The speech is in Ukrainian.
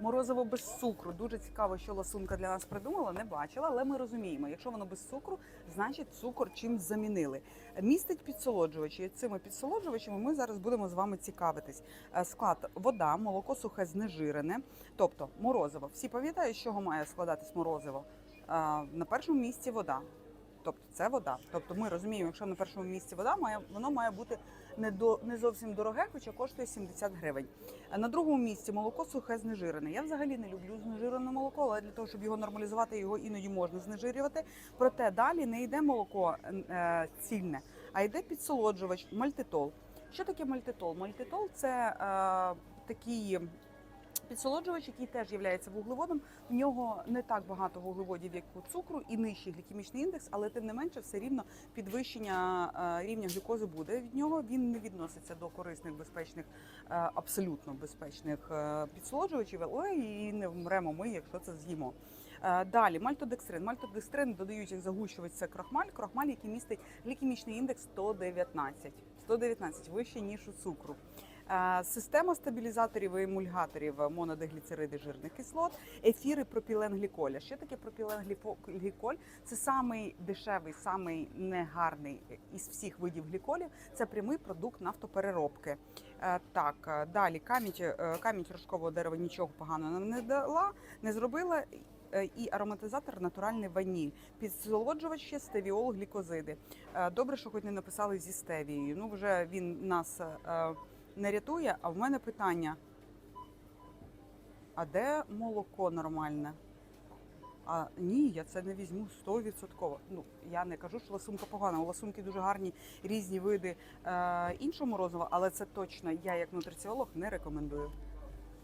Морозиво без цукру. Дуже цікаво, що ласунка для нас придумала. Не бачила, але ми розуміємо, якщо воно без цукру, значить цукор чимсь замінили. Містить підсолоджувачі. Цими підсолоджувачами ми зараз будемо з вами цікавитись. Е, Склад вода, молоко сухе знежирене, тобто морозиво. Всі пам'ятають, з чого має складатись морозиво? Е, На першому місці вода. Тобто це вода. Тобто ми розуміємо, якщо на першому місці вода, має воно має бути не до не зовсім дороге, хоча коштує 70 гривень. На другому місці молоко сухе знежирене. Я взагалі не люблю знежирене молоко, але для того, щоб його нормалізувати, його іноді можна знежирювати. Проте далі не йде молоко е, цільне, а йде підсолоджувач мальтитол. Що таке мальтитол? Мальтитол це е, такий підсолоджувач, який теж є вуглеводом. В нього не так багато вуглеводів, як у цукру, і нижчий глікемічний індекс, але тим не менше, все рівно підвищення е, рівня глюкози буде від нього. Він не відноситься до корисних, безпечних, е, абсолютно безпечних е, підсолоджувачів, але і не вмремо ми, якщо це з'їмо. Далі мальтодекстрин. Мальтодекстрин додають як загущувач крахмаль. Крахмаль, який містить глікемічний індекс 119. 119 вище ніж у цукру. Е, Система стабілізаторів і емульгаторів монодигліцериди жирних кислот, ефіри пропіленгліколя. Що таке пропіленгліколь? Це самий дешевий, самий негарний із всіх видів гліколів. Це прямий продукт нафтопереробки. Е, Так, е, далі камінь, е, камінь рожкового дерева нічого поганого не дала, не зробила. Е, І ароматизатор натуральний ваніль, підсолоджувач ще стевіол, глікозиди. Е, Добре, що хоч не написали зі стевією. Ну вже він нас е, не рятує. А в мене питання: а де молоко нормальне? А ні, я це не візьму 100%. Ну я не кажу, що ласунка погана. У ласунки дуже гарні різні види е, іншого морозива, але це точно я, як нутриціолог, не рекомендую.